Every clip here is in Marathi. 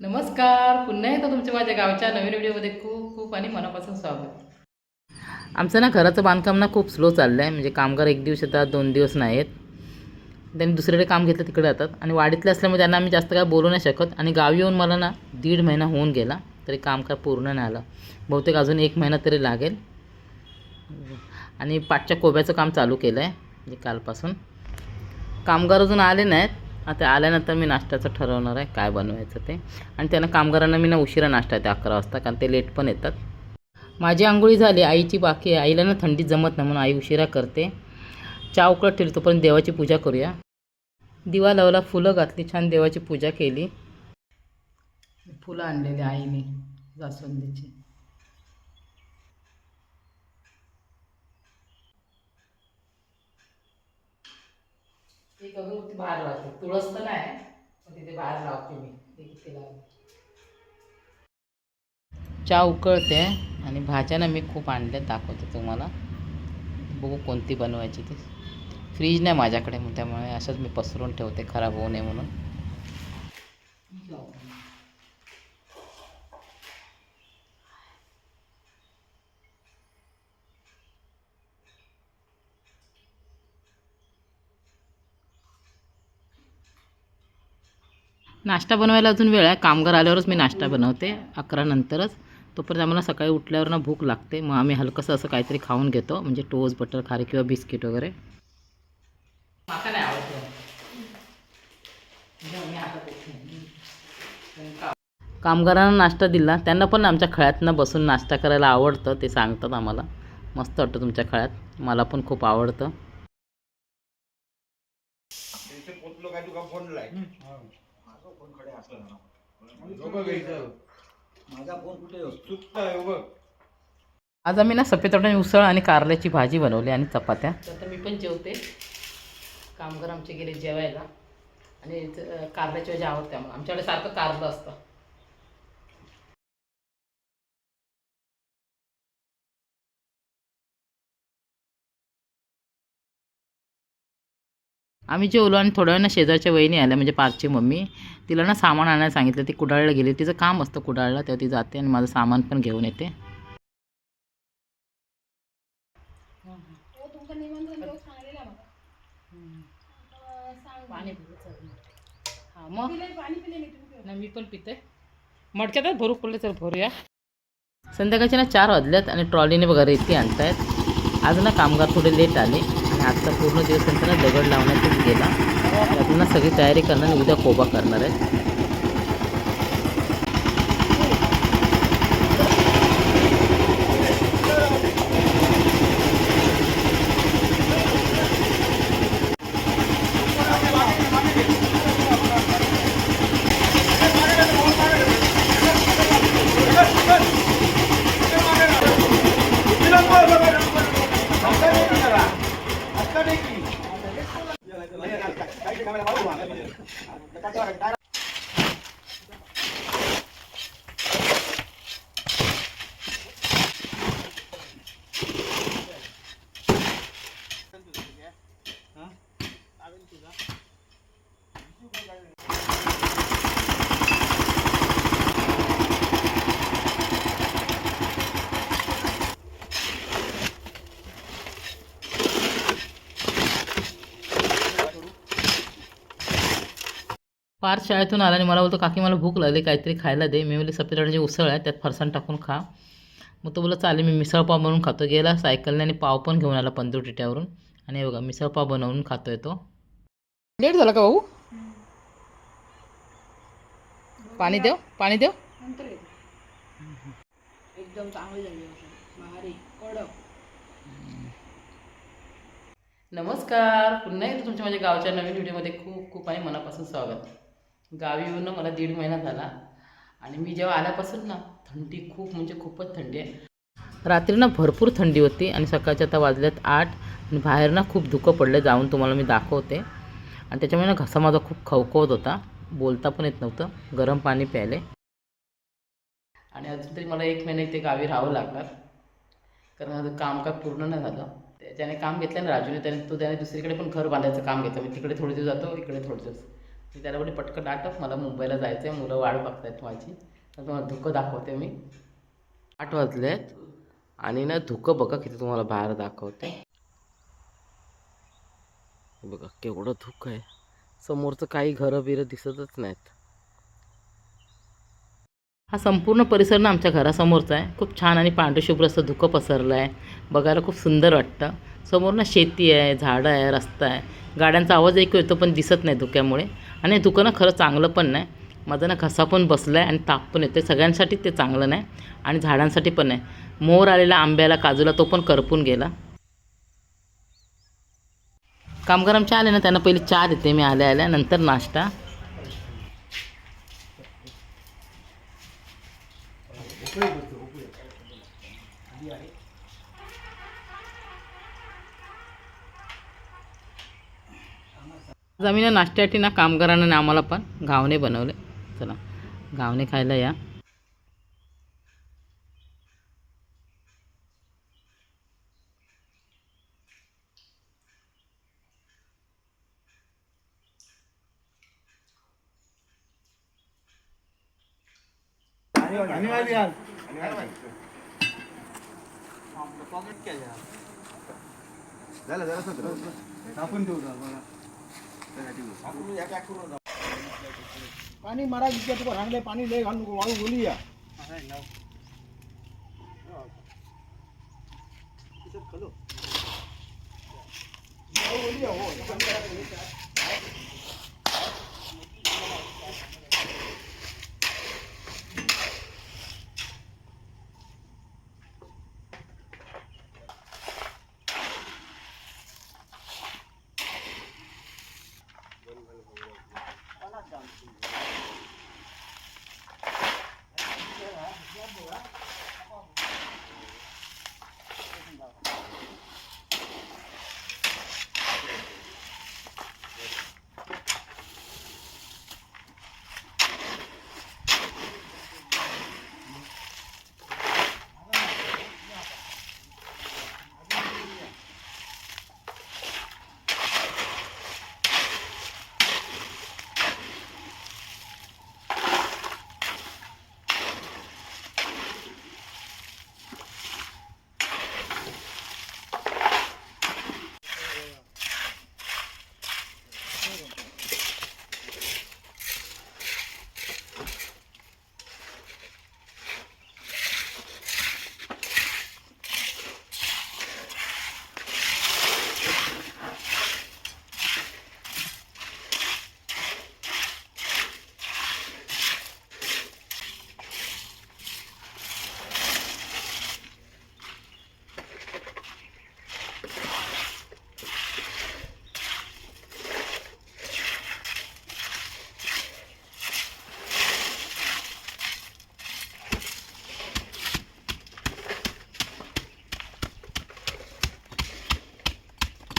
नमस्कार. पुन्हा एकदा तुमच्या माझ्या गावच्या नवीन व्हिडिओमध्ये खूप खूप आणि मनापासून स्वागत. आमचं ना घराचं बांधकाम ना खूप स्लो चाललं आहे म्हणजे कामगार एक दिवस येतात दोन दिवस नाही आहेत त्यांनी दुसरीकडे काम घेतलं तिकडे जातात. आणि वाडीतले असल्यामुळे त्यांना आम्ही जास्त काय बोलू नाही शकत. आणि गावी येऊन मला ना दीड महिना होऊन गेला तरी काम काय पूर्ण नाही आलं. बहुतेक अजून एक महिना तरी लागेल. आणि पाठच्या कोब्याचं काम चालू केलं आहे म्हणजे कालपासून. कामगार अजून आले नाहीत. आता आल्यानंतर मी नाश्त्याचं ठरवणार आहे काय बनवायचं ते. आणि त्यांना कामगारांना मी ना उशिरा नाश्ता येते अकरा वाजता कारण ते लेट पण येतात. माझी आंघोळी झाली आईची बाकी आहे. आईला ना थंडीत जमत नाही म्हणून आई उशिरा करते. चहा उकळत ठेवली तोपर्यंत देवाची पूजा करूया. दिवा लावला फुलं घातली छान देवाची पूजा केली. फुलं आणलेली आईने जास्वंदीची. ती अगरबत्ती बाहेर लावते. तुळस तर नाही पण तिथे बाहेर लावते मी. ती तिथे लावते चहा उकळते आणि भाज्या ना मी खूप आणल्या दाखवते तुम्हाला. बघू कोणती बनवायची ती. फ्रीज नाही माझ्याकडे मग त्यामुळे असंच मी पसरून ठेवते खराब होऊ नये म्हणून. नाश्ता बनवायला अजून वेळ आहे. कामगार आल्यावरच मी नाश्ता बनवते अकरा नंतरच. तोपर्यंत आम्हाला सकाळी उठल्यावर ना भूक लागते. मग आम्ही हलकंसं असं काहीतरी खाऊन घेतो म्हणजे टोस्ट बटर खारी किंवा बिस्किट वगैरे. कामगारांना नाश्ता दिला. त्यांना पण आमच्या खळ्यातनं बसून नाश्ता करायला आवडतं ते सांगतात आम्हाला. मस्त वाटतं तुमच्या खळ्यात. मला पण खूप आवडतं त्यांचे पोचलो काय तुका फोनकडे असला ना. घ्यायचं माझा फोन कुठे आहे? चुकताय बघ. आज आम्ही ना सफेद वाटाणे उसळ आणि कारल्याची भाजी बनवली आणि चपात्या. आता मी पण जेवते. कामगार आमचे गेले जेवायला. आणि ज- कारल्याची भाजी आवडते आम्हाला. आमच्याकडे सारखं कारलं असतं. आम्ही जेवलो आणि थोड्या वेळानं शेजारच्या वहिनी आल्या म्हणजे पारची मम्मी. तिला ना सामान आणायला सांगितलं ती कुडाळला गेली. तिचं काम असतं कुडाळला तेव्हा ती जाते आणि माझं सामान पण घेऊन येते. हा मग? मी पण पिते. मडक्यातच भरू पडले तर भरूया. संध्याकाळचे ना चार वाजल्यात आणि ट्रॉलीने बघा रेती आणतायत. आज ना कामगार थोडे लेट आले. आजचा पूर्ण दिवस त्यांचा ना दगड लावण्यातच गेला. पुन्हा सगळी तयारी करणार आणि उद्या कोबा करणार आहेत. पार शाळेतून आला आणि मला बोलतो काकी मला भूक लागली काहीतरी खायला दे. मी बोलले सफेद उसळ आहे त्यात फरसाण टाकून खा. मग तो बोला चालेल मी मिसळ पाव बनवून खातो. गेला सायकलने आणि पाव पण घेऊन आला पंदूर टिट्यावरून. आणि हे बघा मिसळ पाव बनवून खातोय तो. लेट झाला का भाऊ? पाणी देव पाणी देव. एकदम चांगली झाली भारी कडक. नमस्कार. पुन्हा एकदा तुमच्या माझ्या गावच्या नवीन व्हिडिओमध्ये खूप खूप आणि मनापासून स्वागत. गावी येऊन मला दीड महिना झाला. आणि मी जेव्हा आल्यापासून ना थंडी खूप म्हणजे खूपच थंडी आहे. रात्री ना भरपूर थंडी होती आणि सकाळच्या आता वाजल्यात आठ. आणि बाहेर ना खूप धुकं पडलं जाऊन तुम्हाला मी दाखवते. आणि त्याच्यामुळे ना घसा माझा खूप खवखवत होता. बोलता पण येत नव्हतं. गरम पाणी प्यायले. आणि अजून तरी मला एक महिना इथे गावी राहावं लागणार. कारण माझं काम काय पूर्ण नाही झालं. त्याच्याने काम घेतलं ना राजूने त्याने तो त्याने दुसरीकडे पण घर बांधायचं काम घेतलं. मी तिकडे थोडे दिवस जातो इकडे थोडे दिवस. ती त्याला बोलली पटकन आटप मला मुंबईला जायचं आहे मुलं वाट बघतायत माझी. तर तुम्हाला धुकं दाखवते मी. आठ वाजले आहेत आणि ना धुकं बघा किती तुम्हाला बाहेर दाखवते. बघा केवढं धुकं आहे. समोरचं काही घरं बिरं दिसतच नाहीत. हा संपूर्ण परिसर ना आमच्या घरासमोरचा आहे. खूप छान आणि पांढरशुभ्र असं धुकं पसरलं आहे बघायला खूप सुंदर वाटतं. समोर ना शेती आहे झाडं आहे रस्ता आहे. गाड्यांचा आवाज ऐकू येतो पण दिसत नाही धुक्यामुळे. आणि हे ना खरं चांगलं पण नाही. माझा ना घसा पण बसला आहे आणि ताप पण येते सगळ्यांसाठी ते चांगलं नाही आणि झाडांसाठी पण नाही. मोर आलेला आंब्याला काजूला तो पण करपून गेला. कामगार आमच्या आले ना त्यांना पहिले चहा देते. मी आल्या आल्या. नंतर नाश्ता. आज आम्ही ना नाश्त्यासाठी ना कामगारांना ना आम्हाला पण घावणे बनवले. चला घावणे खायला या. झालं झालं सत्र. टाकून देऊ का बघा. आपण या पॅक करून जाऊ. पाणी मारा विचार तुका सांगले पाणी लय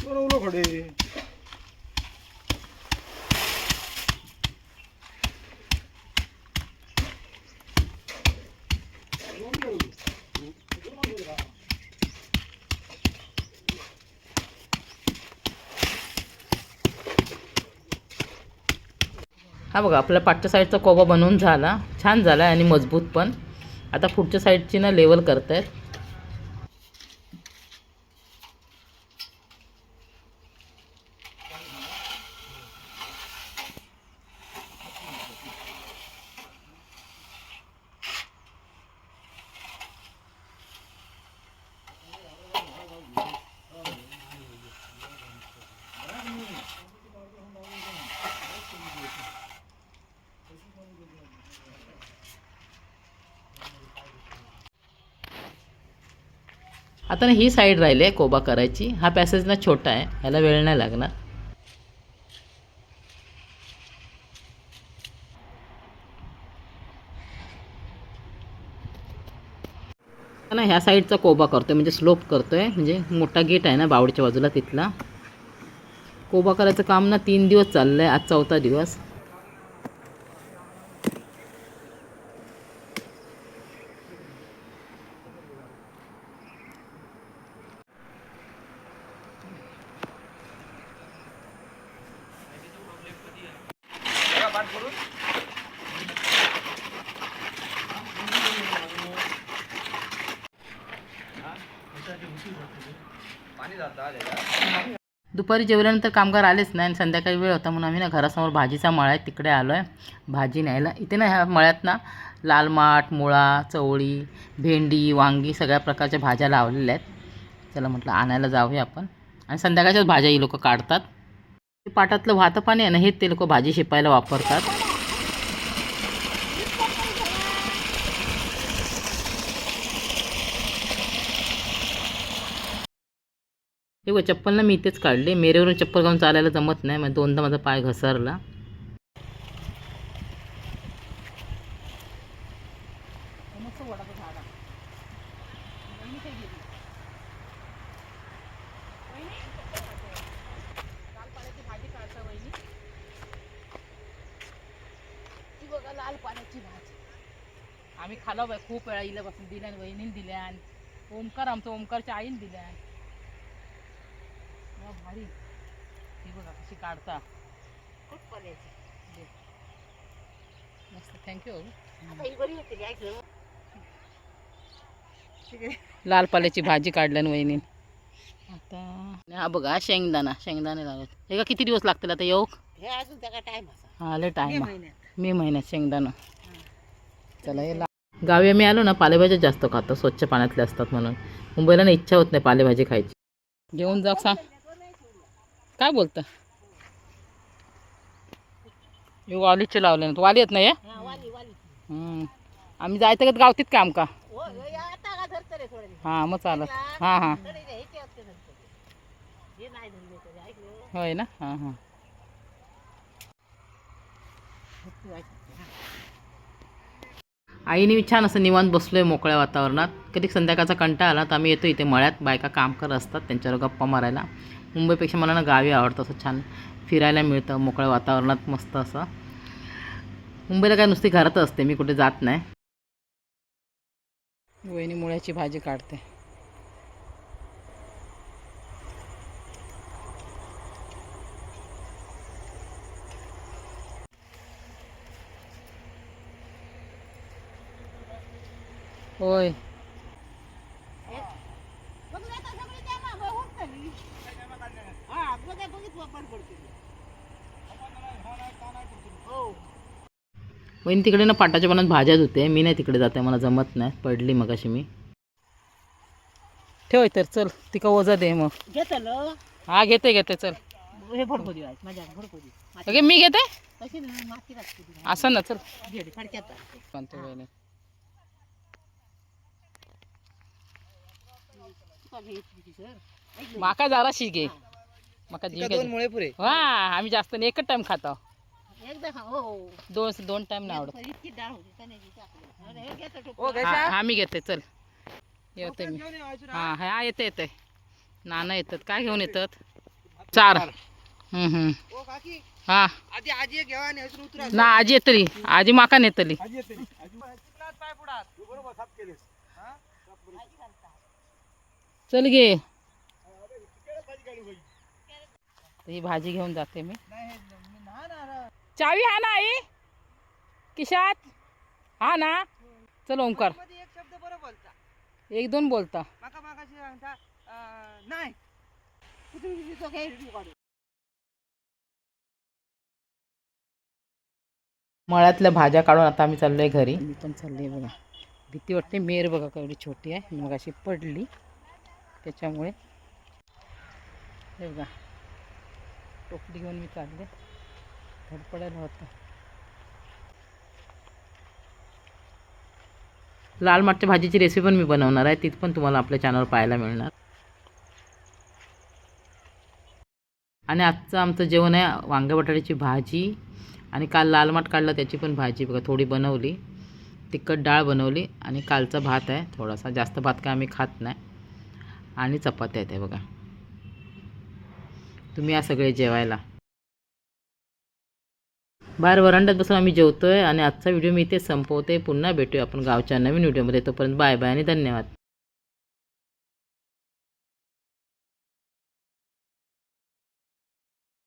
बरोबर खडे. हा बघा आपल्या पाठच्या साईडचा कोबा बनवून झाला. छान झाला आहे आणि मजबूत पण. आता पुढच्या साईडची ना लेवल करतायत. आता ना ही साईड राहिली आहे कोबा करायची. हा पॅसेज ना छोटा आहे. ह्याला वेळ नाही लागणार. ना ह्या साईडचा कोबा करतोय. म्हणजे स्लोप करतोय. म्हणजे मोठा गेट आहे ना बावडीच्या बाजूला तिथला. कोबा करायचं काम ना तीन दिवस चाललं आहे आज चौथा दिवस. पाठ करून. पाणी जातं दुपारी जेवल्यानंतर कामगार आलेच नाही आणि संध्याकाळी वेळ होता म्हणून आम्ही ना घरासमोर भाजीचा मळा आहे तिकडे आलो आहे भाजी न्यायला. इथे ना ह्या मळ्यात ना लाल माठ मुळा चवळी भेंडी वांगी सगळ्या प्रकारच्या भाज्या लावलेल्या आहेत. चला म्हटलं आणायला जाऊया आपण. आणि संध्याकाळच्याच भाज्या ही लोक काढतात. पाटातलं वाहतं पाणी आहे ना हेच ते लोक भाजी शिपायला वापरतात. हे व चप्पल ना मी इथेच काढले. मेरेवरून चप्पल घालून चालायला जमत नाही. मग दोनदा माझा पाय घसरला ती बघा लाल पाण्याची भाजी आम्ही खालो बाय खूप वेळा इल्यापासून दिल्या आणि वहिनीने दिल्या आणि ओमकार आमचं ओमकारच्या आईने दिल्या वा भारी. ही बघा कशी काढता. खूप मस्त थँक्यू लाल पाल्याची भाजी काढल्यान वहिनी आता आणि हा बघा शेंगदाणा शेंगदाणे लागत. हे का किती दिवस लागतील आता येऊ हे अजून टाइम हा लय टाईम महिन्यात. मे महिन्यात शेंगदाणा. चला हे गावी आम्ही आलो ना पालेभाज्या जास्त खातो स्वच्छ पाण्यातले असतात म्हणून. मुंबईला ना इच्छा होत नाही पालेभाजी खायची. घेऊन जा सांग काय बोलतं? हे वालीचे लावले ना वाली येत नाही हे? हा वाली वाली. हम्म. आम्ही जायचं का गावतीत काम का? हो हे आता का धरतं रे थोडे हां मग चालत. हां हां. तरी रे, ते असते धरतं नाही धरले तरी ऐकलं होय ना? हां हां. आईने मी छान असं निवांत बसलो आहे मोकळ्या वातावरणात. कधी संध्याकाळचा कंटाळा आला तर आम्ही येतो इथे मळ्यात. बायका काम करत असतात त्यांच्यावर गप्पा मारायला. मुंबईपेक्षा मला ना गावी आवडतं असं छान फिरायला मिळतं मोकळ्या वातावरणात मस्त असं. मुंबईला काय नुसती घरातच असते मी कुठे जात नाही. वहिनी मुळ्याची भाजी काढते होय बघ आता सगळी त्या मागं होत चालली. हा, बघा, बघितलं आपण पडते. हो वहिनी तिकडे ना पाटाच्या पानात भाज्या धुते. मी नाही तिकडे जाते मला जमत नाही. पडली मग अशी मी. ठेव तर चल. तिका वजा दे मग. घेतलं हा घेते घेते चल. हे भरपुरी माझ्या मी घेते असं ना चल. फडक्यात सांगते वहिनी तुका घ्यायची सर माका जरा घे. माका जी घे. मुळे पुरे. हा आम्ही जास्त नाही एकच टाइम खातो. एकदा खा हो हो. दोन दोन टाइम नाही आवडत. इतकी डाळ होती चण्याची टाकली. अरे, हे घेतो हा हा, मी घेते चल. येते मी. हा हा येते येते नाना येतात. काय घेऊन येतात? चार. हम्म हम्म. ओ काकी. हा. आधी आजी घेवा ना आजी येतली. आजी माका नेतली. चल बाई. ही भाजी घेऊन जाते मी. चावी हा ना आई? किशात? हा ना? चल ओंकार. एक शब्द बरं बोलता एक दोन बोलता. माका मागाशी सांगता अं, नाही कुठून काढू. मळ्यातल्या भाज्या काढून आता आम्ही चाललोय घरी. मी पण चाललोय बघा. भीती वाटते मेर बघा केवढी छोटी आहे. मग अशी पडली. त्याच्यामुळे हे बघा टोपली घेऊन मी चालले. धडपडायला होतं. लाल माठच्या भाजीची रेसिपी पण मी बनवणार आहे. ती पण तुम्हाला आपल्या चॅनलवर पाहायला मिळणार. आणि आजचं आमचं जेवण आहे वांग्या बटाट्याची भाजी. आणि काल लाल माठ काढला त्याची पण भाजी बघा थोडी बनवली. तिखट डाळ बनवली आणि कालचा भात आहे थोडासा. जास्त भात काय आम्ही खात नाही. आणि चपात्या येते बघा. तुम्ही या सगळे जेवायला. बाहेर वरांड्यात बसून आम्ही जेवतोय आणि आजचा व्हिडिओ मी इथे संपवते. पुन्हा भेटूया आपण गावच्या नवीन व्हिडिओमध्ये. तोपर्यंत बाय बाय आणि धन्यवाद.